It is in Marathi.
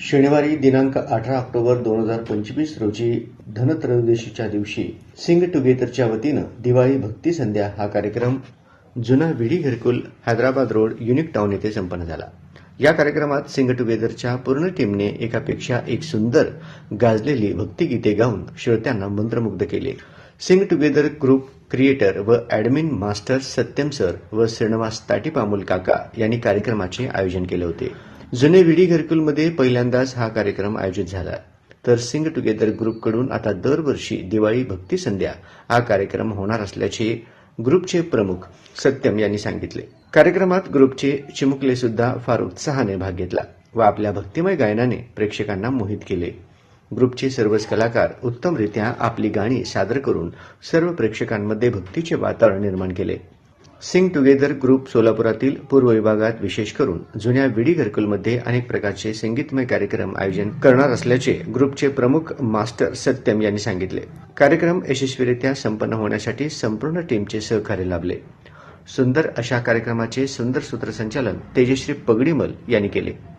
शनिवारी दिनांक अठरा ऑक्टोबर दोन हजार पंचवीस रोजी धनत्रयोदशीच्या दिवशी सिंग टुगेदरच्या वतीनं दिवाळी भक्ती संध्या हा कार्यक्रम जुना विडी घरकुल हैदराबाद रोड युनिक टाउन येथे संपन्न झाला. या कार्यक्रमात सिंग टुगेदरच्या पूर्ण टीमने एकापेक्षा एक सुंदर गाजलेली भक्तिगीते गाऊन श्रोत्यांना मंत्रमुग्ध केले. सिंग टुगेदर ग्रुप क्रिएटर व ॲडमिन मास्टर सत्यम सर व श्रीनिवास ताटीपामुल काका यांनी कार्यक्रमाचे आयोजन केले होते. जुने विडी घरकुलमध्ये पहिल्यांदाच हा कार्यक्रम आयोजित झाला. तर सिंग टुगेदर ग्रुपकडून आता दरवर्षी दिवाळी भक्ती संध्या हा कार्यक्रम होणार असल्याचे ग्रुपचे प्रमुख सत्यम यांनी सांगितले. कार्यक्रमात ग्रुपचे चिमुकले सुद्धा फार उत्साहाने भाग घेतला व आपल्या भक्तिमय गायनाने प्रेक्षकांना मोहित केले. ग्रुपचे सर्वच कलाकार उत्तमरित्या आपली गाणी सादर करून सर्व प्रेक्षकांमध्ये भक्तीचे वातावरण निर्माण केले. सिंग टुगेदर ग्रुप सोलापुरातील पूर्व विभागात विशेष करून जुन्या विडी घरकुलमध्ये अनेक प्रकारचे संगीतमय कार्यक्रम आयोजन करणार असल्याचे ग्रुपचे प्रमुख मास्टर सत्यम यांनी सांगितले. कार्यक्रम यशस्वीरित्या संपन्न होण्यासाठी संपूर्ण टीमचे सहकार्य लाभले. सुंदर अशा कार्यक्रमाचे सुंदर सूत्रसंचालन तेजश्री पगडीमल यांनी केले.